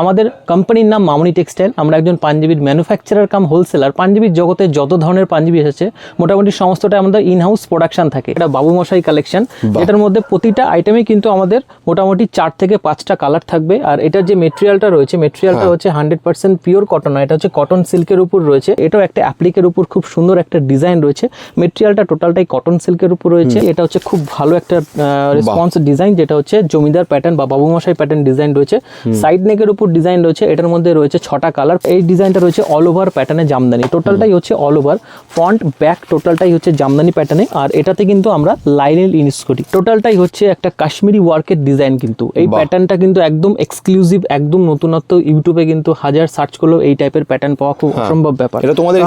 আমাদের কোম্পানির নাম মামনি টেক্সটাইল। আমরা একজন পাঞ্জাবির ম্যানুফ্যাকচারার কাম হোলসেলার পাঞ্জাবির জগতে যত ধরনের পাঞ্জাবি এসেছে মোটামুটি সমস্তটা আমাদের ইন হাউস প্রোডাকশন থাকে। এটা বাবু মশাই কালেকশন এটার মধ্যে প্রতিটা আইটেমে কিন্তু আমাদের মোটামুটি চার থেকে পাঁচটা কালার থাকবে। আর এটার যে মেটেরিয়ালটা রয়েছে মেটেরিয়ালটা হচ্ছে হান্ড্রেড পার্সেন্ট পিওর কটন এটা হচ্ছে কটন সিল্কের উপর রয়েছে। এটাও একটা অ্যাপ্লিকের উপর খুব সুন্দর একটা ডিজাইন রয়েছে। মেটেরিয়ালটা টোটালটাই কটন সিল্কের উপর রয়েছে। এটা হচ্ছে খুব ভালো একটা রেসপন্স ডিজাইন যেটা হচ্ছে জমিদার প্যাটার্ন বা বাবু মশাই প্যাটার্ন ডিজাইন রয়েছে সাইড নেকের উপর ডিজাইন রয়েছে এটার মধ্যে রয়েছে ছটা কালার। এই ডিজাইনটা রয়েছে অল ওভার প্যাটার্নে জামদানি। টোটালটাই হচ্ছে অল ওভার ফ্রন্ট ব্যাক টোটালটাই হচ্ছে জামদানি প্যাটার্নে আর এটাতে কিন্তু আমরা লাইনের ইউজ করি। টোটালটাই হচ্ছে একটা কাশ্মীরি ওয়ার্কের ডিজাইন কিন্তু। এই প্যাটার্নটা কিন্তু একদম এক্সক্লুসিভ একদম নতুনত্ব ইউটিউবে কিন্তু হাজার সার্চ করলেও এই টাইপের প্যাটার্ন পাওয়া খুব অসম্ভব ব্যাপার। এটা তোমাদের।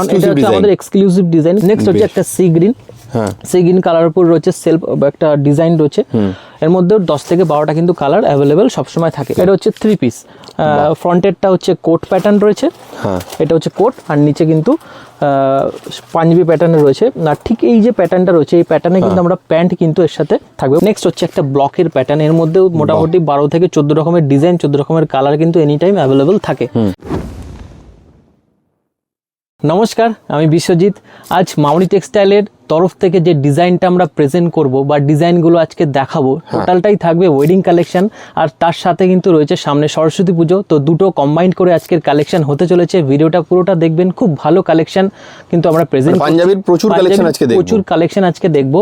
আমাদের এক্সক্লুসিভ ডিজাইন নেক্সট হচ্ছে একটা সি গ্রিন হ্যাঁ। সি গ্রিন কালার উপর রয়েছে সেলফ একটা ডিজাইন রয়েছে। এর মধ্যেও দশ থেকে বারোটা কিন্তু কালার অ্যাভেলেবেল সবসময় থাকে। এটা হচ্ছে থ্রি পিস ফ্রন্টেরটা হচ্ছে কোট প্যাটার্ন রয়েছে। হ্যাঁ। এটা হচ্ছে কোট আর নিচে কিন্তু পাঞ্জাবি প্যাটার্নে রয়েছে। আর ঠিক এই যে প্যাটার্নটা রয়েছে এই প্যাটার্নে কিন্তু আমরা প্যান্ট কিন্তু এর সাথে থাকবে। নেক্সট হচ্ছে একটা ব্লকের প্যাটার্ন এর মধ্যেও মোটামুটি বারো থেকে চোদ্দ রকমের ডিজাইন চোদ্দ রকমের কালার কিন্তু এনি টাইম অ্যাভেলেবেল থাকে নমস্কার আমি বিশ্বজিৎ। আজ মাউনি টেক্সটাইলের তরফ থেকে যে ডিজাইনটা আমরা প্রেজেন্ট করব বা ডিজাইনগুলো আজকে দেখাবো টোটালটাই থাকবে ওয়েডিং কালেকশন আর তার সাথে কিন্তু রয়েছে সামনে সরস্বতী পুজো। তো দুটো কম্বাইন্ড করে আজকের কালেকশন হতে চলেছে। ভিডিওটা পুরোটা দেখবেন খুব ভালো কালেকশন কিন্তু আমরা প্রেজেন্ট মানে পাঞ্জাবির প্রচুর collection আজকে দেখব। প্রচুর কালেকশন আজকে দেখব।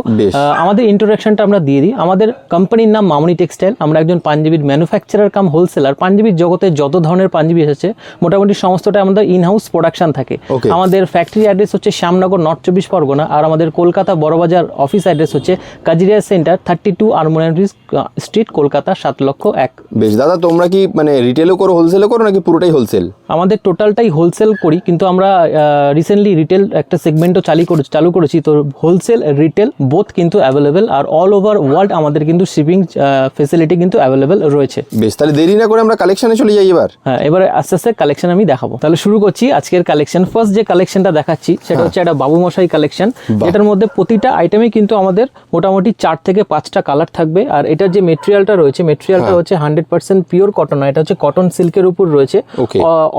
আমাদের ইন্ট্রোডাকশনটা আমরা দিয়ে দিই। আমাদের কোম্পানির নাম মামনি টেক্সটাইল আমরা একজন পাঞ্জাবির ম্যানুফ্যাকচারার কাম হোলসেলার পাঞ্জাবির জগতে যত ধরনের পাঞ্জাবি এসেছে মোটামুটি সমস্তটা আমাদের ইন হাউস প্রোডাকশন থাকে আমাদের ফ্যাক্টরি অ্যাড্রেস হচ্ছে শ্যামনগর নর্থ চব্বিশ পরগনা আর আমাদের কলকাতা বড়বাজার অফিস অ্যাড্রেস হচ্ছে Kajiria centre thirty two Armenian street Kolkata সাত লক্ষ এক। বেশ দাদা তোমরা কি মানে রিটেলও করো হোলসেলও করো নাকি পুরোটাই হোলসেল আমাদের টোটালটাই হোলসেল করি কিন্তু আমরা রিসেন্টলি রিটেল একটা সেগমেন্টও চালু করে চালু করেছি তো হোলসেল রিটেল বোথ কিন্তু অ্যাভেলেবেল আর অল ওভার ওয়ার্ল্ড আমাদের কিন্তু শিপিং ফেসিলিটি কিন্তু অ্যাভেলেবেল রয়েছে। বেশ তাহলে দেরি না করে আমরা কালেকশনে চলে যাই এবার? হ্যাঁ এবারে আস্তে আস্তে কালেকশন আমি দেখাবো। তাহলে শুরু করছি আজকের কালেকশন ফার্স্ট যে কালেকশনটা দেখাচ্ছি সেটা হচ্ছে একটা বাবু মশাই কালেকশন এটার মধ্যে প্রতিটা আইটেমে কিন্তু আমাদের মোটামুটি চার থেকে পাঁচটা কালার থাকবে আর এটার যে মেটেরিয়ালটা রয়েছে মেটেরিয়ালটা হচ্ছে হান্ড্রেড পার্সেন্ট পিওর কটন এটা হচ্ছে কটন সিল্কের উপর রয়েছে।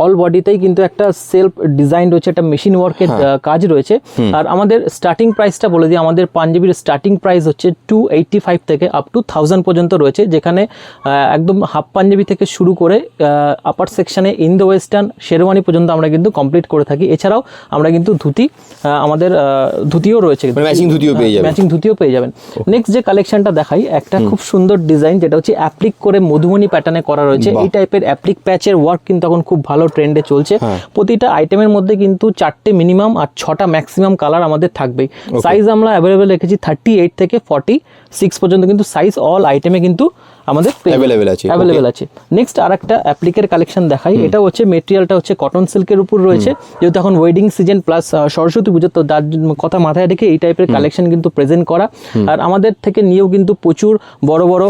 অল বডিতেই কিন্তু একটা সেলফ ডিজাইন রয়েছে একটা মেশিন ওয়ার্কের কাজ রয়েছে। আর আমাদের স্টার্টিং প্রাইসটা বলে দিই আমাদের পাঞ্জাবির স্টার্টিং প্রাইস হচ্ছে টু এইটটি ফাইভ থেকে আপ টু থাউজেন্ড পর্যন্ত রয়েছে যেখানে একদম হাফ পাঞ্জাবি থেকে শুরু করে আপার সেকশনে ইন্দো ওয়েস্টার্ন শেরওয়ানি পর্যন্ত আমরা কিন্তু কমপ্লিট করে থাকি। এছাড়াও আমরা কিন্তু ধুতি আমাদের ধুতিও রয়েছে। মানে ধুতিও পেয়ে যাবেন। ম্যাচিং ধুতিও পেয়ে যাবেন। নেক্সট যে কালেকশনটা দেখাই একটা খুব সুন্দর ডিজাইন যেটা হচ্ছে অ্যাপ্লিক করে মধুমণি প্যাটার্নে করা রয়েছে। এই টাইপের অ্যাপ্লিক প্যাচের ওয়ার্ক কিন্তু এখন খুব ভালো ট্রেন্ডে চলছে। হ্যাঁ। প্রতিটা আইটেমের মধ্যে কিন্তু চারটে মিনিমাম আর ছটা ম্যাক্সিমাম কালার আমাদের থাকবেই। সাইজ আমরা অ্যাভেলেবেল রেখেছি থার্টি এইট থেকে ফর্টি সিক্স পর্যন্ত কিন্তু সাইজ অল আইটেমে কিন্তু আমাদের Available আছে, অ্যাভেলেবেল আছে। নেক্সট আর একটা অ্যাপ্লিকের কালেকশন দেখাই এটা হচ্ছে মেটেরিয়ালটা হচ্ছে কটন সিল্কের উপর রয়েছে। যেহেতু এখন ওয়েডিং সিজন প্লাস সরস্বতী পুজো তো তার কথা মাথায় রেখে এই টাইপের কালেকশন কিন্তু প্রেজেন্ট করা। আর আমাদের থেকে নিয়েও কিন্তু প্রচুর বড় বড়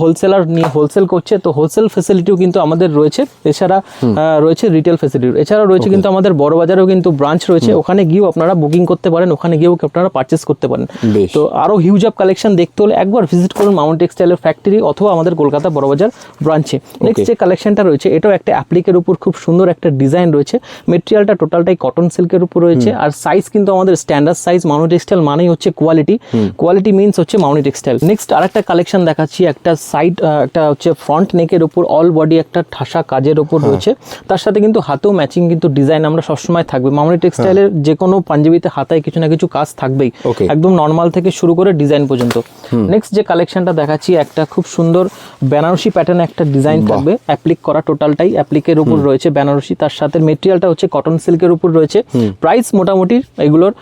হোলসেলার নিয়ে হোলসেল করছে। তো হোলসেল ফেসিলিটিও কিন্তু আমাদের রয়েছে। এছাড়া রয়েছে রিটেল ফেসিলিটি এছাড়াও রয়েছে কিন্তু আমাদের বড় বাজারেও কিন্তু ব্রাঞ্চ রয়েছে। ওখানে গিয়েও আপনারা বুকিং করতে পারেন। ওখানে গিয়েও আপনারা পারচেস করতে পারেন। তো আরও হিউজ অফ কালেকশন দেখতে হলে একবার ভিজিট করুন মাউন্ট টেক্সটাইলের ফ্যাক্টরি অথবা আমাদের কলকাতা বড়বাজার ব্রাঞ্চে নেক্সট যে কালেকশনটা রয়েছে এটাও একটা অ্যাপ্লিকের উপর খুব সুন্দর একটা ডিজাইন রয়েছে। মেটেরিয়ালটা টোটালটাই কটন সিল্কের উপর রয়েছে। আর সাইজ কিন্তু আমাদের স্ট্যান্ডার্ড সাইজ মাউন্ট টেক্সটাইল মানেই হচ্ছে কোয়ালিটি কোয়ালিটি মিনস হচ্ছে মাউন্ট টেক্সটাইল নেক্সট আরেকটা কালেকশন দেখাচ্ছি একটা সাইড একটা হচ্ছে ফ্রন্ট নেকের উপর অল বডি একটা ঠাসা কাজের উপর রয়েছে। তার সাথে কিন্তু হাতেও ম্যাচিং কিন্তু ডিজাইন আমরা সবসময় থাকবে। মাউন্ট টেক্সটাইলের যে কোনো পাঞ্জাবিতে হাতায় কিছু না কিছু কাজ থাকবেই। একদম নর্মাল থেকে শুরু করে ডিজাইন পর্যন্ত। নেক্সট যে কালেকশনটা দেখাচ্ছি একটা খুব সুন্দর বেনারসি প্যাটার্ন একটা ডিজাইন থাকবে। অ্যাপ্লিক করা টোটালটাই অ্যাপ্লিকের উপর রয়েছে বেনারসি। তার সাথে মেটেরিয়ালটা হচ্ছে কটন সিল্কের উপর রয়েছে। প্রাইস মোটামুটি এগুলোর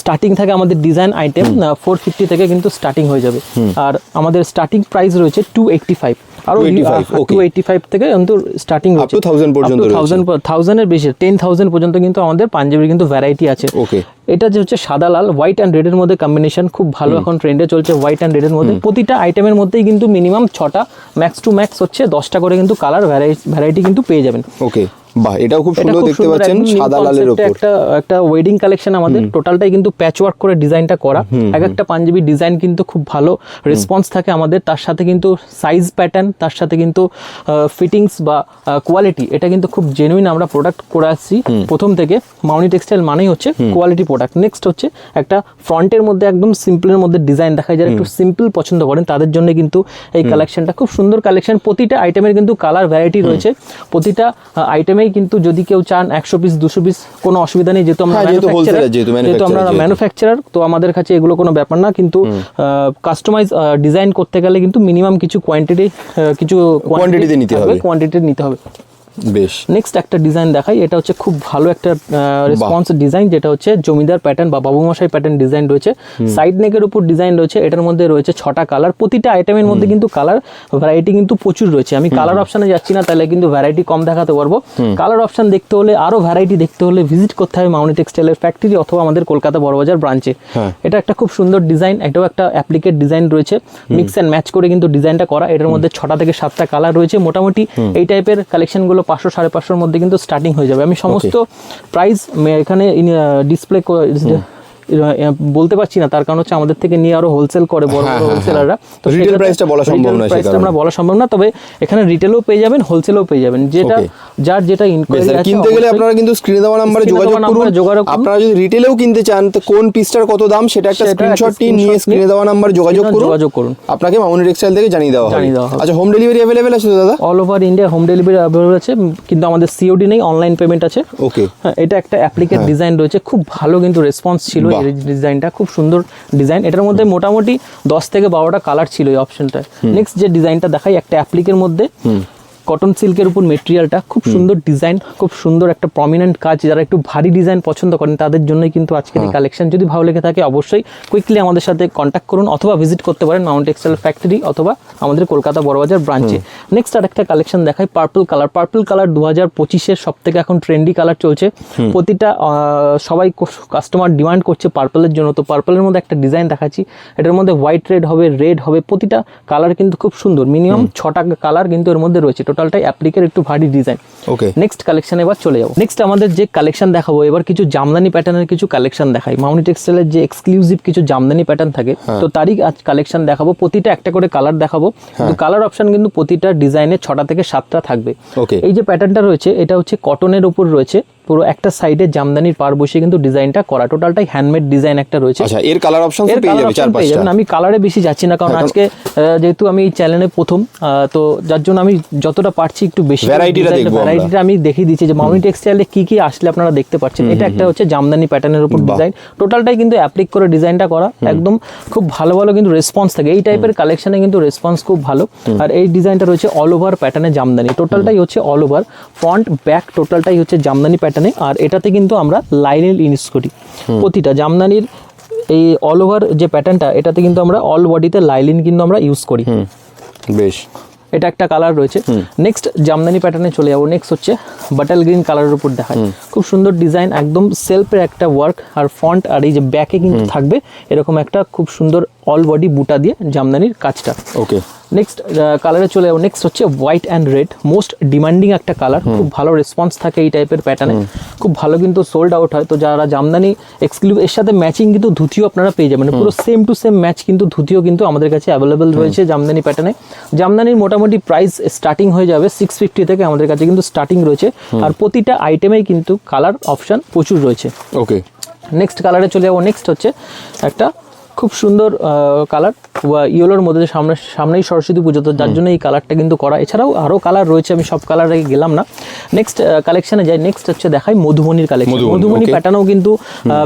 স্টার্টিং থাকে আমাদের ডিজাইন আইটেম ফোর ফিফটি থেকে কিন্তু স্টার্টিং হয়ে যাবে। আর আমাদের স্টার্টিং প্রাইস রয়েছে টু এইটটি ফাইভ আরও 285, okay. টু এইটটি ফাইভ থেকে কিন্তু স্টার্টিং to 1000 পর্যন্ত রয়েছে। থাউজেন্ড থাউজেন্ডের বেশি টেন থাউজেন্ড পর্যন্ত কিন্তু আমাদের পাঞ্জাবির কিন্তু ভ্যারাইটি আছে। ওকে এটা যে হচ্ছে সাদা লাল হোয়াইট অ্যান্ড রেডের মধ্যে কম্বিনেশন খুব ভালো এখন ট্রেন্ডে চলছে হোয়াইট অ্যান্ড রেডের মধ্যে। প্রতিটা আইটেমের মধ্যেই কিন্তু মিনিমাম ছটা ম্যাক্স টু ম্যাক্স হচ্ছে দশটা করে কিন্তু কালার ভ্যারাইটি কিন্তু পেয়ে যাবেন। ওকে বাহ এটাও খুব সুন্দর দেখতে পাচ্ছেন সাদা লালের ওপর একটা একটা ওয়েডিং কালেকশন আমাদের। টোটালটাই কিন্তু প্যাচ ওয়ার্ক করে ডিজাইনটা করা। এক একটা পাঞ্জাবি ডিজাইন কিন্তু খুব ভালো রেসপন্স থাকে আমাদের। তার সাথে কিন্তু সাইজ প্যাটার্ন তার সাথে কিন্তু ফিটিংস বা কোয়ালিটি এটা কিন্তু খুব জেনুইন আমরা প্রোডাক্ট করে আসছি। প্রথম থেকে মাউনি টেক্সটাইল মানেই হচ্ছে কোয়ালিটি প্রোডাক্ট নেক্সট হচ্ছে একটা ফ্রন্টের মধ্যে একদম সিম্পলের মধ্যে ডিজাইন দেখায়। যারা একটু সিম্পল পছন্দ করেন তাদের জন্য কিন্তু এই কালেকশনটা খুব সুন্দর কালেকশন প্রতিটা আইটেমের কিন্তু কালার ভ্যারাইটি রয়েছে। প্রতিটা আইটেমেই কিন্তু যদি কেউ চান একশো পিস দুশো পিস কোনো অসুবিধা নেই যেহেতু আমরা হ্যাঁ, যেহেতু আমরা ম্যানুফ্যাকচারার তো আমাদের কাছে এগুলো কোনো ব্যাপার না কিন্তু কাস্টমাইজ ডিজাইন করতে গেলে কিন্তু মিনিমাম কিছু কোয়ান্টিটি কিছু কোয়ান্টিটিতে নিতে হবে। কোয়ান্টিটি নিতে হবে। বেশ। নেক্সট একটা ডিজাইন দেখাই এটা হচ্ছে খুব ভালো একটা রেসপন্স ডিজাইন যেটা হচ্ছে জমিদার প্যাটার্ন বা বাবুমশাই প্যাটার্ন ডিজাইন রয়েছে। সাইড নেকের উপর ডিজাইন রয়েছে এটার মধ্যে রয়েছে ছটা কালার প্রতিটা আইটেমের মধ্যে কিন্তু কালার ভ্যারাইটি কিন্তু প্রচুর রয়েছে। আমি কালার অপশনে যাচ্ছি না তাহলে কিন্তু ভ্যারাইটি কম দেখাতে পারব। কালার অপশন দেখতে হলে আরও ভ্যারাইটি দেখতে হলে ভিজিট করতে হবে মাউনি টেক্সটাইলের ফ্যাক্টরি অথবা আমাদের কলকাতা বড়বাজার ব্রাঞ্চে হ্যাঁ। এটা একটা খুব সুন্দর ডিজাইন এটাও একটা অ্যাপ্লিকেট ডিজাইন রয়েছে। মিক্স অ্যান্ড ম্যাচ করে কিন্তু ডিজাইনটা করা। এটার মধ্যে ছটা থেকে সাতটা কালার রয়েছে। মোটামুটি এই টাইপের কালেকশনগুলো পাঁচশো সাড়ে পাঁচশোর মধ্যে কিন্তু স্টার্টিং হয়ে যাবে। আমি সমস্ত প্রাইস এখানে ডিসপ্লে বলতে পারছি না তার কারণ হচ্ছে আমাদের থেকে নিয়ে আরও হোলসেল করে বড় হ্যাঁ, বড় হ্যাঁ, হোলসেলাররা তো retail price টা বলা সম্ভব নয় সে কারণে। আমরা বলা সম্ভব না তবে এখানে রিটেলও পেয়ে যাবেন হোলসেলও পেয়ে যাবেন যেটা যার যেটা ইনকোয়ারি আছে কিনতে গেলে আপনারা কিন্তু স্ক্রিনে দেওয়া নাম্বারে যোগাযোগ করুন। আপনারা যদি রিটেলেও কিনতে চান তো কোন পিসটার কত দাম সেটা একটা সেটা স্ক্রিনশট নিয়ে স্ক্রিনে দেওয়া নাম্বারে যোগাযোগ করুন। যোগাযোগ করুন। আপনাকে মামুনি টেক্সটাইল থেকে জানিয়ে দেওয়া হবে। আচ্ছা হোম ডেলিভারি অ্যাভেলেবেল আছে দাদা? All over India home delivery available আছে কিন্তু আমাদের সিওডি নেই অনলাইন পেমেন্ট আছে। ওকে হ্যাঁ এটা একটা অ্যাপ্লিকেট ডিজাইন রয়েছে খুব ভালো কিন্তু রেসপন্স ছিল। ডিজাইনটা খুব সুন্দর ডিজাইন। এটার মধ্যে মোটামুটি দশ থেকে বারোটা কালার ছিল এই অপশনটা নেক্সট যে ডিজাইনটা দেখাই একটা অ্যাপ্লিকের মধ্যে। কটন সিল্কের উপর মেটেরিয়ালটা খুব সুন্দর ডিজাইন খুব সুন্দর একটা প্রমিনেন্ট কাজ। যারা একটু ভারী ডিজাইন পছন্দ করেন তাদের জন্যই কিন্তু আজকের এই কালেকশন যদি ভালো লেগে থাকে অবশ্যই কুইকলি আমাদের সাথে কন্ট্যাক্ট করুন অথবা ভিজিট করতে পারেন মাউন্ট টেক্সটাইল ফ্যাক্টরি অথবা আমাদের কলকাতা বড়বাজার ব্রাঞ্চে নেক্সট আর একটা কালেকশন দেখাই পার্পল কালার পার্পল কালার দু হাজার পঁচিশের সব থেকে এখন ট্রেন্ডি কালার চলছে। প্রতিটা সবাই কাস্টমার ডিমান্ড করছে পার্পলের জন্য। তো পার্পলের মধ্যে একটা ডিজাইন দেখাচ্ছি। এটার মধ্যে হোয়াইট রেড হবে রেড হবে প্রতিটা কালার কিন্তু খুব সুন্দর। মিনিমাম ছটা কালার কিন্তু এর মধ্যে রয়েছে। টোটালটাই অ্যাপ্লিকের একটু ভারী ডিজাইন ওকে নেক্সট কালেকশন এবার চলে যাব। নেক্সট আমাদের যে কালেকশন দেখাবো এবার কিছু জামদানি প্যাটার্নের কিছু কালেকশন দেখাই। মাউনি টেক্সটাইলের যে এক্সক্লুসিভ কিছু জামদানি প্যাটার্ন থাকে তো তারই আজ কালেকশন দেখাবো। প্রতিটা একটা করে কালার দেখাবো। তো কালার অপশন কিন্তু প্রতিটা ডিজাইনে ছটা থেকে সাতটা থাকবে। ওকে এই যে প্যাটার্নটা রয়েছে এটা হচ্ছে কটনের উপর রয়েছে। পুরো একটা সাইডে জামদানির পার বসে কিন্তু ডিজাইনটা করা। টোটালটাই হ্যান্ডমেড ডিজাইন একটা রয়েছে। আচ্ছা এর কালার অপশন পেয়ে যাবে চার পাঁচটা আমি কালারে বেশি যাচ্ছি না কারণ হ্যাঁ, আজকে যেহেতু আমি এই চ্যানেলে প্রথম তো যার জন্য আমি যতটা পারছি একটু বেশি Variety টা দেখব। ভ্যারাইটিটা আমি দেখিয়ে দিচ্ছি যে মাউনি টেক্সটাইলে কি কি আসলে আপনারা দেখতে পাচ্ছেন। এটা একটা হচ্ছে জামদানি প্যাটার্নের উপর ডিজাইন টোটালটাই কিন্তু অ্যাপ্লিক করে ডিজাইনটা করা। একদম খুব ভালো ভালো কিন্তু রেসপন্স থাকে। এই টাইপের কালেকশনে কিন্তু রেসপন্স খুব ভালো। আর এই ডিজাইনটা রয়েছে অল ওভার প্যাটার্নে জামদানি। টোটালটাই হচ্ছে অল ওভার ফ্রন্ট ব্যাক টোটালটাই হচ্ছে জামদানি প্যাটার্নে আর এটাতে কিন্তু আমরা লাইনের ইউজ করি। প্রতিটা জামদানির এই অল ওভার যে প্যাটার্নটা এটাতে কিন্তু আমরা অল বডিতে লাইলিন কিন্তু আমরা ইউজ করি। বেশ। এটা একটা কালার রয়েছে। নেক্সট জামদানি প্যাটার্নে চলে যাব। নেক্সট হচ্ছে বাটাল গ্রিন কালারের উপর দেখায়। খুব সুন্দর ডিজাইন একদম সেলফের একটা ওয়ার্ক আর ফন্ট আর এই যে ব্যাকে কিন্তু থাকবে এরকম একটা খুব সুন্দর অল বডি বুটা দিয়ে জামদানির কাজটা। ওকে নেক্সট কালারে চলে যাব। নেক্সট হচ্ছে white and red most demanding একটা কালার খুব ভালো রেসপন্স থাকে এই টাইপের প্যাটার্নে খুব ভালো কিন্তু সোল্ড আউট হয়। তো যারা জামদানি এক্সক্লুসিভ এর সাথে ম্যাচিং কিন্তু ধুতিও আপনারা পেয়ে যাবেন। পুরো সেম টু সেম ম্যাচ কিন্তু ধুতিও কিন্তু আমাদের কাছে অ্যাভেলেবেল রয়েছে জামদানি প্যাটার্নে জামদানির মোটামুটি প্রাইস স্টার্টিং হয়ে যাবে সিক্স ফিফটি থেকে আমাদের কাছে কিন্তু স্টার্টিং রয়েছে। আর প্রতিটা আইটেমেই কিন্তু কালার অপশন প্রচুর রয়েছে। ওকে নেক্সট কালারে চলে যাব। নেক্সট হচ্ছে একটা খুব সুন্দর কালার ইয়েলোর মধ্যে সামনে সামনেই সরস্বতী পুজো তো যার জন্য এই কালারটা কিন্তু করা। এছাড়াও আরও কালার রয়েছে আমি সব কালারে গেলাম না। নেক্সট কালেকশানে যাই। নেক্সট হচ্ছে দেখাই মধুমণির কালেকশন মধুবনী, প্যাটার্নও কিন্তু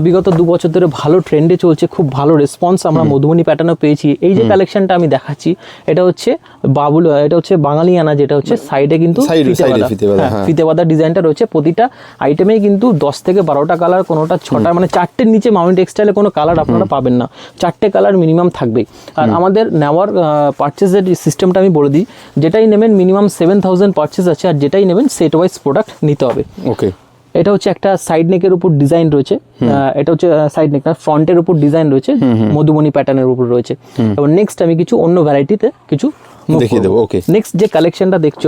বিগত দু বছর ধরে ভালো ট্রেন্ডে চলছে খুব ভালো রেসপন্স আমরা মধুবনী প্যাটার্নও পেয়েছি। এই যে কালেকশনটা আমি দেখাচ্ছি এটা হচ্ছে বাবুল এটা হচ্ছে বাঙালিয়ানা যেটা হচ্ছে সাইডে কিন্তু। ফিতে বাঁধা ডিজাইনটা রয়েছে। প্রতিটা আইটেমেই কিন্তু দশ থেকে বারোটা কালার কোনোটা ছটা মানে চারটের নিচে মাউন্ট টেক্সটাইলে কোনো কালার আপনারা পাবেন না। চারটে কালার মিনিমাম থাকবে আর আমাদের নেওয়ার পারচেসের সিস্টেমটা আমি বলে দিই যেটাই নেবেন মিনিমাম সেভেন থাউজেন্ড পারচেস আছে আর যেটাই নেবেন সেট ওয়াইজ প্রোডাক্ট নিতে হবে। ওকে। এটা হচ্ছে একটা সাইড নেকের উপর ডিজাইন রয়েছে এটা হচ্ছে সাইড নেক না ফ্রন্টের উপর ডিজাইন রয়েছে মধুবনী প্যাটার্নের উপর রয়েছে। এবং নেক্সট আমি কিছু অন্য ভ্যারাইটিতে কিছু দেখিয়ে দেবো ওকে নেক্সট যে কালেকশনটা দেখছ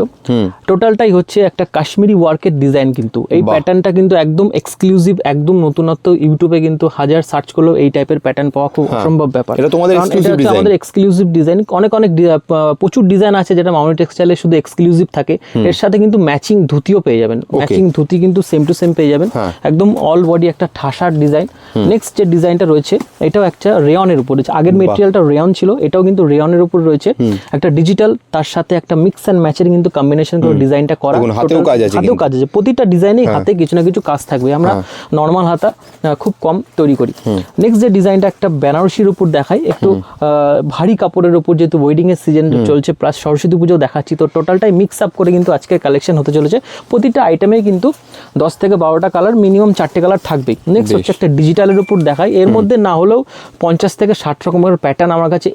টোটালটাই হচ্ছে একটা কাশ্মীরি ওয়ার্কের ডিজাইন কিন্তু। এই প্যাটার্নটা কিন্তু একদম এক্সক্লুসিভ একদম নতুনত্ব ইউটিউবে কিন্তু হাজার সার্চ করলেও এই টাইপের প্যাটার্ন পাওয়া খুব অসম্ভব ব্যাপার। এটা তোমাদের আমাদের এক্সক্লুসিভ ডিজাইন অনেক অনেক প্রচুর ডিজাইন আছে যেটা মাউনি টেক্সটাইলে শুধু এক্সক্লুসিভ থাকে। এর সাথে কিন্তু ম্যাচিং ধুতিও পেয়ে যাবেন। ম্যাচিং ধুতি কিন্তু সেম টু সেম পেয়ে যাবেন। হ্যাঁ। একদম অল বডি একটা ঠাসার ডিজাইন নেক্সট যে ডিজাইনটা রয়েছে এটাও একটা রেয়নের উপর রয়েছে। আগের মেটেরিয়ালটা রেয়ন ছিল এটাও কিন্তু রেয়নের উপর রয়েছে। একটা ডিজিটাল তার সাথে একটা মিক্স অ্যান্ড ম্যাচের কিন্তু কম্বিনেশন করে ডিজাইনটা করা। হাতেও কাজ আছে হাতেও কাজ আছে। প্রতিটা ডিজাইনে হাতে কিছু না কিছু কাজ থাকবে। আমরা নর্মাল হাতা খুব কম তৈরি করি। নেক্সট যে ডিজাইনটা একটা বেনারসির উপর দেখাই একটু ভারী কাপড়ের উপর যেহেতু ওয়েডিং এর সিজন চলছে প্লাস সরস্বতী পুজো দেখাচ্ছি তো টোটালটাই মিক্স আপ করে কিন্তু আজকের কালেকশন হতে চলেছে। প্রতিটা আইটেমে কিন্তু দশ থেকে বারোটা কালার মিনিমাম চারটে কালার থাকবেই। নেক্সট হচ্ছে একটা ডিজিটালের উপর দেখাই। এর মধ্যে না হলেও পঞ্চাশ থেকে ষাট রকমের প্যাটার্ন আমার কাছে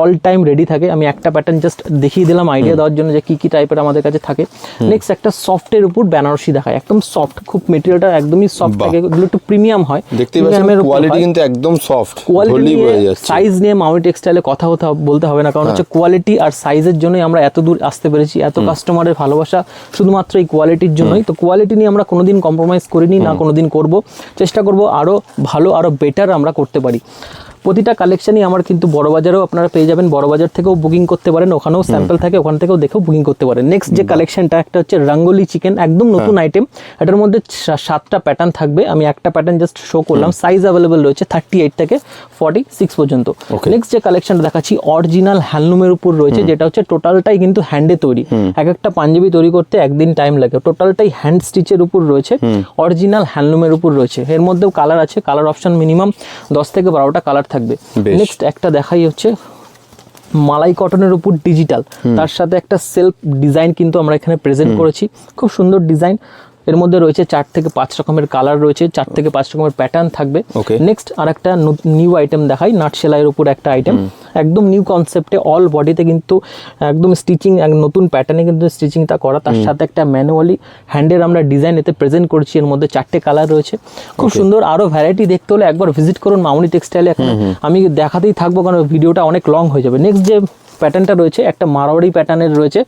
অল টাইম রেডি থাকে। আমি একটা প্যাটার্ন জাস্ট দেখিয়ে দিলাম আইডিয়া দেওয়ার জন্য যে কি কি টাইপের আমাদের কাছে থাকে। নেক্সট একটা সফটের উপর বেনারসি দেখায়। একদম সফট খুব মেটেরিয়ালটা একদমই সফট থাকে। এগুলো একটু প্রিমিয়াম হয়। Premium পাচ্ছেন কোয়ালিটি কিন্তু একদম সফট কোয়ালিটি সাইজ নিয়ে মাউনি টেক্সটাইলে কথা হতে বলতে হবে না। কারণ হচ্ছে কোয়ালিটি আর সাইজের জন্যই আমরা এত দূর আসতে পেরেছি। এত কাস্টমারের ভালোবাসা শুধুমাত্র এই কোয়ালিটির জন্যই। তো কোয়ালিটি নিয়ে আমরা কোনোদিন কম্প্রোমাইজ করিনি না কোনোদিন করব। চেষ্টা করব আরও ভালো আরও বেটার আমরা করতে পারি। প্রতিটা কালেকশনই আমার কিন্তু বড় বাজারেও আপনারা পেয়ে যাবেন। বড় বাজার থেকেও বুকিং করতে পারেন ওখানেও স্যাম্পল থাকে ওখান থেকেও দেখেও বুকিং করতে পারেন। নেক্সট যে কালেকশনটা একটা হচ্ছে রঙ্গোলি চিকেন একদম নতুন আইটেম এটার মধ্যে সাতটা প্যাটার্ন থাকবে। আমি একটা প্যাটার্ন জাস্ট শো করলাম। সাইজ অ্যাভেলেবেল রয়েছে থার্টি এইট থেকে ফর্টি সিক্স পর্যন্ত নেক্সট যে কালেকশনটা দেখাচ্ছি অরিজিনাল হ্যান্ডলুমের উপর রয়েছে যেটা হচ্ছে টোটালটাই কিন্তু হ্যান্ডে তৈরি। এক একটা পাঞ্জাবি তৈরি করতে একদিন টাইম লাগে। টোটালটাই হ্যান্ড স্টিচের উপর রয়েছে অরিজিনাল হ্যান্ডলুমের উপর রয়েছে। এর মধ্যেও কালার আছে কালার অপশন মিনিমাম দশ থেকে বারোটা কালার থাকবে। নেক্সট একটা দেখাই হচ্ছে মালাই কটনের উপর ডিজিটাল তার সাথে একটা সেলফ ডিজাইন কিন্তু আমরা এখানে প্রেজেন্ট করেছি। খুব সুন্দর ডিজাইন এর মধ্যে রয়েছে চার থেকে পাঁচ রকমের কালার রয়েছে চার থেকে পাঁচ রকমের প্যাটার্ন থাকবে. নেক্সট আর একটা নিউ আইটেম দেখাই নাট সেলাইয়ের উপর একটা আইটেম একদম নিউ কনসেপ্টে অল বডিতে কিন্তু একদম স্টিচিং এক নতুন প্যাটার্নে কিন্তু স্টিচিংটা করা। তার সাথে একটা ম্যানুয়ালি হ্যান্ডের আমরা ডিজাইন এতে প্রেজেন্ট করছি এর মধ্যে চারটে কালার রয়েছে। খুব সুন্দর আরও ভ্যারাইটি দেখতে হলে একবার ভিজিট করুন মাউনি টেক্সটাইলে আমি দেখাতেই থাকব কারণ ভিডিওটা অনেক লং হয়ে যাবে। নেক্সট যে প্যাটার্নটা রয়েছে একটা মারোয়াড়ি প্যাটার্নের রয়েছে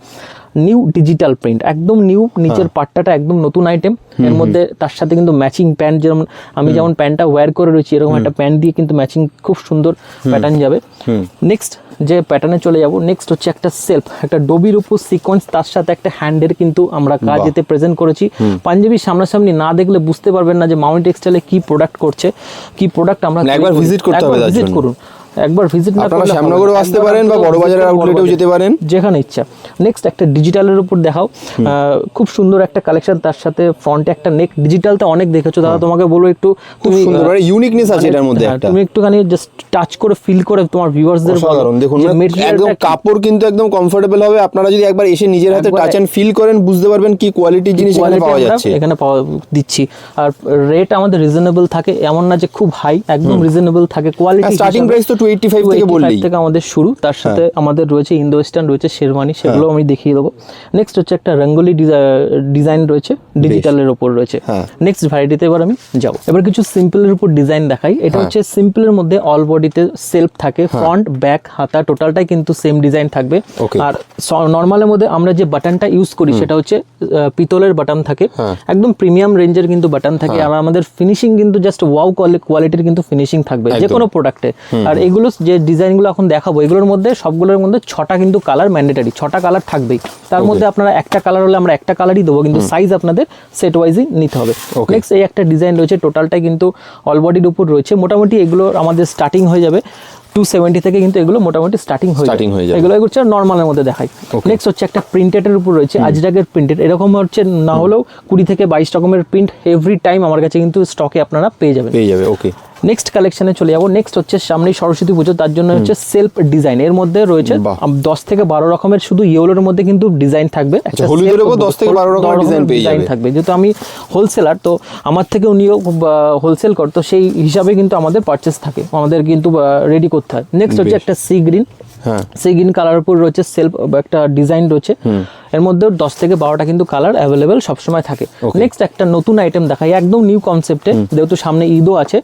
নিউ ডিজিটাল প্রিন্ট একদম নিউ নিচের পাট্টাটা একদম নতুন আইটেম এর মধ্যে তার সাথে কিন্তু ম্যাচিং প্যান্ট যেমন আমি যেমন প্যান্টটা ওয়্যার করে রয়েছি এরকম একটা প্যান্ট দিয়ে কিন্তু ম্যাচিং খুব সুন্দর প্যাটার্ন যাবে। নেক্সট যে প্যাটার্নে চলে যাব নেক্সট হচ্ছে একটা সেলফ একটা ডবির উপর সিকোয়েন্স তার সাথে একটা হ্যান্ডের কিন্তু আমরা কাজ এতে প্রেজেন্ট করেছি। পাঞ্জাবি সামনাসামনি না দেখলে বুঝতে পারবেন না যে মাউন্ট টেক্সটাইলে কি প্রোডাক্ট করছে কি প্রোডাক্ট আমরা মানে একবার visit করতে হবে জন্য। করুন। একবার ভিজিট না করলে। শ্যামনগরেও আসতে পারেন বা বড় বাজারের বাজার। যেতে পারেন। যেখানে ইচ্ছা। নেক্সট একটা ডিজিটালের উপর দেখাও। খুব সুন্দর একটা কালেকশন তার সাথে ফ্রন্টে একটা নেক ডিজিটালতে অনেক দেখেছ। দাদা তোমাকে বলব একটু খুব সুন্দর মানে ইউনিকনেস আছে মানে, এটার মধ্যে হ্যাঁ, একটা। তুমি একটুখানি জাস্ট টাচ করে ফিল করে তোমার ভিউয়ার্সদের অসাধারণ। দেখুন মানে একদম কাপড় কিন্তু একদম কমফোর্টেবল হবে। আপনারা যদি একবার এসে নিজের হাতে টাচ এন্ড ফিল করেন বুঝতে পারবেন কি কোয়ালিটির জিনিস এখানে পাওয়া যাচ্ছে। এখানে পাওয়া দিচ্ছি। আর রেট আমাদের রিজনেবল থাকে এমন না যে খুব হাই একদম রিজনেবল থাকে। কোয়ালিটি স্টার্টিং প্রাইস তো টু এইটটি ফাইভ থেকে বললেই। থেকে আমাদের শুরু তার সাথে আমাদের রয়েছে ইন্দো ওয়েস্টার্ন রয়েছে শেরওয়ানি সেগুলো আমি দেখিয়ে দেবো। নেক্সট হচ্ছে একটা রঙ্গোলি ডিজাইন রয়েছে ডিজিটালের ওপর রয়েছে। হ্যাঁ। নেক্সট ভ্যারাইটিতে এবার আমি যাব। এবার কিছু সিম্পলের উপর ডিজাইন দেখাই। এটা হচ্ছে সিম্পলের মধ্যে অল বডিতে সেলফ থাকে। ফ্রন্ট ব্যাক হাতা টোটালটাই কিন্তু সেম ডিজাইন থাকবে। আর নর্মালের মধ্যে আমরা যে বাটনটা ইউজ করি সেটা হচ্ছে পিতলের বাটন থাকে। হ্যাঁ। একদম প্রিমিয়াম রেঞ্জের কিন্তু বাটন থাকে। আর আমাদের ফিনিশিং কিন্তু জাস্ট ওয়াও কোয়ালিটির কিন্তু ফিনিশিং থাকবে যে। কোনো প্রোডাক্টে আর এগুলো যে ডিজাইনগুলো এখন দেখাবো এগুলোর মধ্যে সবগুলোর মধ্যে ছটা কিন্তু কালার ম্যান্ডেটারি ছটা কালার থাকবেই। তার মধ্যে আপনারা একটা কালার হলে আমরা একটা কালারই দেবো কিন্তু সাইজ আপনাদের সেট ওয়াইজই নিতে হবে। নেক্সট এই একটা ডিজাইন রয়েছে টোটালটাই কিন্তু অল বডির উপর রয়েছে। মোটামুটি এগুলো আমাদের স্টার্টিং হয়ে যাবে টু সেভেন্টি থেকে কিন্তু এগুলো মোটামুটি স্টার্টিং হয়ে হয়ে যাবে। এগুলো হচ্ছে নর্মালের মধ্যে দেখাই. নেক্সট হচ্ছে একটা প্রিন্টেডের উপর রয়েছে আজরাগের প্রিন্টেড এরকম হচ্ছে না হলেও কুড়ি থেকে বাইশ রকমের প্রিন্ট এভরি টাইম আমার কাছে কিন্তু স্টকে আপনারা পেয়ে যাবেন। পেয়ে যাবে ওকে নেক্সট কালেকশনে চলে যাব। নেক্সট হচ্ছে সামনে সরস্বতী পুজো তার জন্য হচ্ছে সেলফ ডিজাইন এর মধ্যে রয়েছে দশ থেকে বারো রকমের শুধু ইয়েলোর মধ্যে কিন্তু ডিজাইন থাকবে। আচ্ছা, 10 থেকে 12 রকমের যাবে। থাকবে। যেহেতু আমি হোলসেলার তো আমার থেকে উনিও হোলসেল কর তো সেই হিসাবে কিন্তু আমাদের পারচেস থাকে। আমাদের কিন্তু রেডি করতে হয়। নেক্সট হচ্ছে একটা সি গ্রিন হ্যাঁ। সেই গ্রিন কালার উপর রয়েছে সেলফ একটা ডিজাইন রয়েছে। এর মধ্যেও দশ থেকে বারোটা কিন্তু কালার অ্যাভেলেবেল সবসময় থাকে। নেক্সট একটা নতুন আইটেম দেখাই একদম নিউ কনসেপ্টে যেহেতু সামনে ঈদও আছে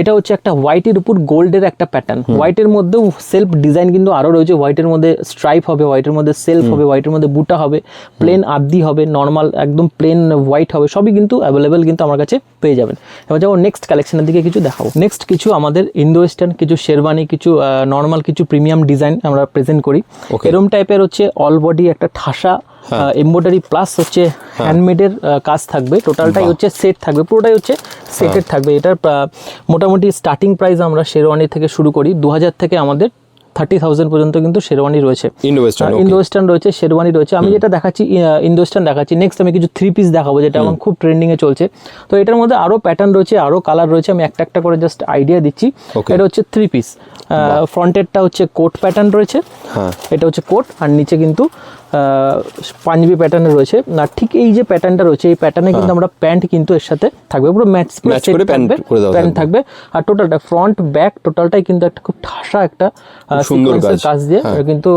এটা হচ্ছে একটা হোয়াইটের উপর গোল্ডের একটা প্যাটার্ন হোয়াইটের মধ্যেও সেলফ ডিজাইন কিন্তু আরও রয়েছে হোয়াইটের মধ্যে স্ট্রাইপ হবে হোয়াইটের মধ্যে সেলফ হবে হোয়াইটের মধ্যে বুটা হবে প্লেন আদি হবে নর্মাল একদম প্লেন হোয়াইট হবে সবই কিন্তু অ্যাভেলেবেল কিন্তু আমার কাছে পেয়ে যাবেন। এবার যাব নেক্সট কালেকশনের দিকে কিছু দেখাবো। নেক্সট কিছু আমাদের ইন্দো ওয়েস্টার্ন কিছু শেরবানি কিছু নর্মাল কিছু প্রিমিয়াম ডিজাইন আমরা প্রেজেন্ট করি। এরম টাইপের হচ্ছে অল বডি একটা ঠাসা এমব্রয়ডারি প্লাস হচ্ছে হ্যান্ডমেডের কাজ থাকবে। টোটালটাই হচ্ছে সেট থাকবে পুরোটাই হচ্ছে সেটের থাকবে। এটার মোটামুটি স্টার্টিং প্রাইস আমরা শেরওয়ানি থেকে শুরু করি। দু হাজার থেকে আমাদের থার্টি থাউজেন্ড পর্যন্ত কিন্তু শেরওয়ানি রয়েছে। ইন্ডো ওয়েস্টার্ন রয়েছে শেরওয়ানি রয়েছে। আমি যেটা দেখাচ্ছি ইন্ডো ওয়েস্টার্ন দেখাচ্ছি। নেক্সট আমি কিছু থ্রি পিস দেখাবো যেটা এখন খুব ট্রেন্ডিংয়ে চলছে। তো এটার মধ্যে আরও প্যাটার্ন রয়েছে আরও কালার রয়েছে। আমি একটা একটা করে জাস্ট আইডিয়া দিচ্ছি। এটা হচ্ছে থ্রি পিস ফ্রন্টেরটা হচ্ছে কোট প্যাটার্ন রয়েছে। হ্যাঁ। এটা হচ্ছে কোট আর নিচে কিন্তু পাঞ্জাবি প্যাটার্নে রয়েছে। না ঠিক এই যে প্যাটার্নটা রয়েছে এই প্যাটার্নে কিন্তু আমরা প্যান্ট কিন্তু এর সাথে থাকবে। পুরো ম্যাচ হ্যাঁ। Match করে pant করে দেওয়া প্যান্ট থাকবে। আর টোটালটা ফ্রন্ট ব্যাক টোটালটাই কিন্তু একটা খুব ঠাসা একটা সুন্দর কাজ। দিয়ে এটা কিন্তু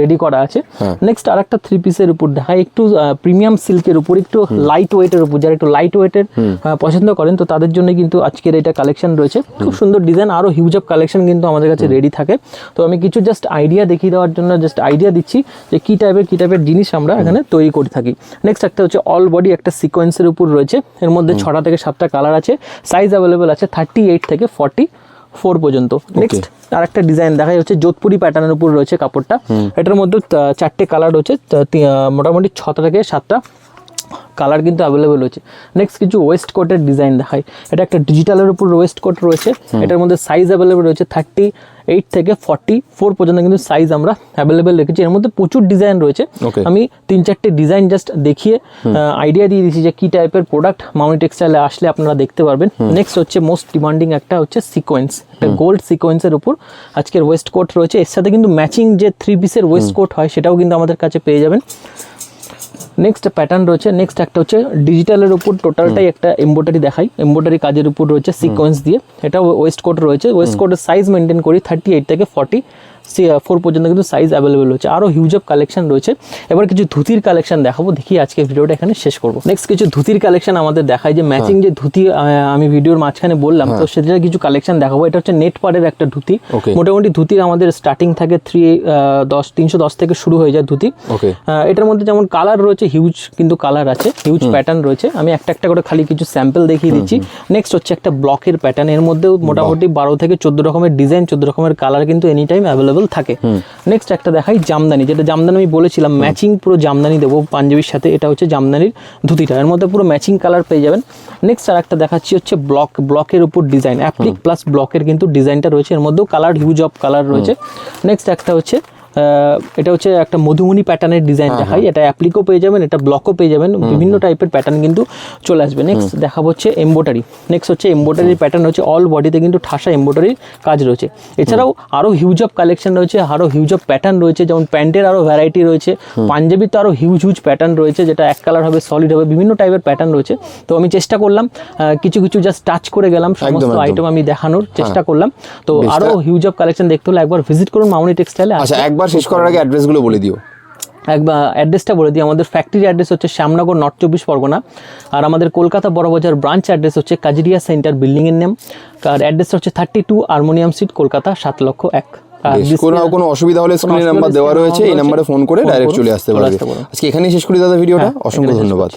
রেডি করা আছে। হ্যাঁ। নেক্সট আর একটা থ্রি পিসের উপর দেখায় একটু প্রিমিয়াম সিল্কের উপর একটু লাইট ওয়েটের উপর যারা একটু লাইট ওয়েটের পছন্দ করেন তো তাদের জন্য কিন্তু আজকের এটা কালেকশন রয়েছে। খুব সুন্দর ডিজাইন আরও হিউজ অফ কালেকশন কিন্তু আমাদের কাছে রেডি থাকে। তো আমি কিছু জাস্ট আইডিয়া দেখিয়ে দেওয়ার জন্য জাস্ট আইডিয়া দিচ্ছি যে কী টাইপের কী টাইপের জিনিস আমরা এখানে তৈরি করে থাকি। নেক্সট একটা হচ্ছে অল বডি একটা সিকোয়েন্সের উপর রয়েছে। এর মধ্যে ছটা থেকে সাতটা কালার আছে। সাইজ অ্যাভেলেবেল আছে থার্টি এইট থেকে ফর্টি ফোর পর্যন্ত নেক্সট আর একটা ডিজাইন দেখা যাচ্ছে যোধপুরি প্যাটার্নের উপর রয়েছে কাপড়টা। এটার মধ্যে চারটে কালার রয়েছে। মোটামুটি ছটা থেকে সাতটা কালার কিন্তু অ্যাভেলেবেল রয়েছে। নেক্সট কিছু ওয়েস্ট কোটের ডিজাইন দেখায় এটা একটা ডিজিটালের উপর ওয়েস্ট কোট রয়েছে। এটার মধ্যে সাইজ অ্যাভেলেবেল রয়েছে থার্টি এইট থেকে ফর্টি ফোর পর্যন্ত কিন্তু সাইজ আমরা অ্যাভেলেবেল রেখেছি। এর মধ্যে প্রচুর ডিজাইন রয়েছে। আমি তিন চারটে ডিজাইন জাস্ট দেখিয়ে আইডিয়া দিয়ে দিচ্ছি যে কি টাইপের প্রোডাক্ট মাউনি টেক্সটাইলে আসলে আপনারা দেখতে পারবেন। নেক্সট হচ্ছে মোস্ট ডিমান্ডিং একটা হচ্ছে সিকোয়েন্স একটা গোল্ড সিকোয়েন্সের উপর আজকের ওয়েস্ট কোট রয়েছে। এর সাথে কিন্তু ম্যাচিং যে থ্রি পিসের ওয়েস্ট কোট হয় সেটাও কিন্তু আমাদের কাছে পেয়ে যাবেন। নেক্সট প্যাটার্ন রয়েছে নেক্সট একটা হচ্ছে ডিজিটালের উপর টোটালটাই একটা এমব্রয়ডারি দেখাই। এমব্রয়ডারি কাজের উপর রয়েছে সিকোয়েন্স দিয়ে। এটা ওয়েস্ট কোট রয়েছে। ওয়েস্ট কোটের সাইজ মেনটেন করি থার্টি এইট থেকে ফর্টি ফোর পর্যন্ত কিন্তু সাইজ অ্যাভেলেবেল রয়েছে। আরও হিউজ অফ কালেকশন রয়েছে। এবার কিছু ধুতির কালেকশন দেখাবো। দেখি আজকে ভিডিওটা এখানে শেষ করব। নেক্সট কিছু ধুতির কালেকশন আমাদের দেখায় যে ম্যাচিং যে ধুতি আমি ভিডিওর মাঝখানে বললাম তো সেটা কিছু কালেকশন দেখাবো। এটা হচ্ছে নেট পাড়ের একটা ধুতি। মোটামুটি ধুতির আমাদের স্টার্টিং থাকে থ্রি দশ তিনশো দশ থেকে শুরু হয়ে যায় ধুতি. এটার মধ্যে যেমন কালার রয়েছে হিউজ কিন্তু কালার আছে হিউজ প্যাটার্ন রয়েছে। আমি একটা একটা করে খালি কিছু স্যাম্পল দেখিয়ে দিচ্ছি। নেক্সট হচ্ছে একটা ব্লকের প্যাটার্ন এর মধ্যেও মোটামুটি বারো থেকে চোদ্দ রকমের ডিজাইন চোদ্দ রকমের কালার কিন্তু এনি টাইম অ্যাভেলেবল থাকে। নেক্সট একটা দেখাই জামদানি যেটা জামদানি আমি বলেছিলাম ম্যাচিং পুরো জামদানি দেবো পাঞ্জাবির সাথে এটা হচ্ছে জামদানির ধুতিটা। এর মধ্যে পুরো ম্যাচিং কালার পেয়ে যাবেন। নেক্সট আর একটা দেখাচ্ছি হচ্ছে ব্লক ব্লকের উপর ডিজাইন অ্যাপ্লিক প্লাস ব্লকের কিন্তু ডিজাইনটা রয়েছে। এর মধ্যেও কালার হিউজ অফ কালার রয়েছে। নেক্সট একটা হচ্ছে এটা হচ্ছে একটা মধুমণি প্যাটার্নের ডিজাইন দেখাই। এটা অ্যাপ্লিকও পেয়ে যাবেন এটা ব্লকও পেয়ে যাবেন। বিভিন্ন টাইপের প্যাটার্ন কিন্তু চলে আসবে। নেক্সট দেখাবো হচ্ছে এম্বোটারি নেক্সট হচ্ছে এম্বোটারির প্যাটার্ন হচ্ছে অল বডিতে কিন্তু ঠাসা এম্বোটারির কাজ রয়েছে। এছাড়াও আরও হিউজ অফ কালেকশন রয়েছে আরও হিউজ অফ প্যাটার্ন রয়েছে। যেমন প্যান্টের আরও ভ্যারাইটি রয়েছে। পাঞ্জাবির তো আরও হিউজ হিউজ প্যাটার্ন রয়েছে যেটা এক কালার হবে সলিড হবে বিভিন্ন টাইপের প্যাটার্ন রয়েছে। তো আমি চেষ্টা করলাম কিছু কিছু জাস্ট টাচ করে গেলাম সমস্ত আইটেম আমি দেখানোর চেষ্টা করলাম। তো আরও হিউজ অফ কালেকশন দেখতে হলে একবার ভিজিট করুন মামনি টেক্সটাইলে আচ্ছা একবার শেষ করার আগে অ্যাড্রেসগুলো বলে দিও। একবার অ্যাড্রেসটা বলে দিই। আমাদের ফ্যাক্টরি অ্যাড্রেস হচ্ছে শ্যামনগর নর্থ চব্বিশ পরগনা। আর আমাদের কলকাতা বড়বাজার ব্রাঞ্চ অ্যাড্রেস হচ্ছে কাজরিয়া সেন্টার বিল্ডিংয়ের নেম আর অ্যাড্রেস হচ্ছে thirty two Armenian street Kolkata সাত লক্ষ এক। কোনো কোনো অসুবিধা হলে স্ক্রিনে নাম্বার দেওয়া রয়েছে এই নাম্বারে ফোন করে ডাইরেক্ট চলে আসতে পারবে। আজকে এখানেই শেষ করি দাদা ভিডিওটা। হ্যাঁ, অসংখ্য ধন্যবাদ।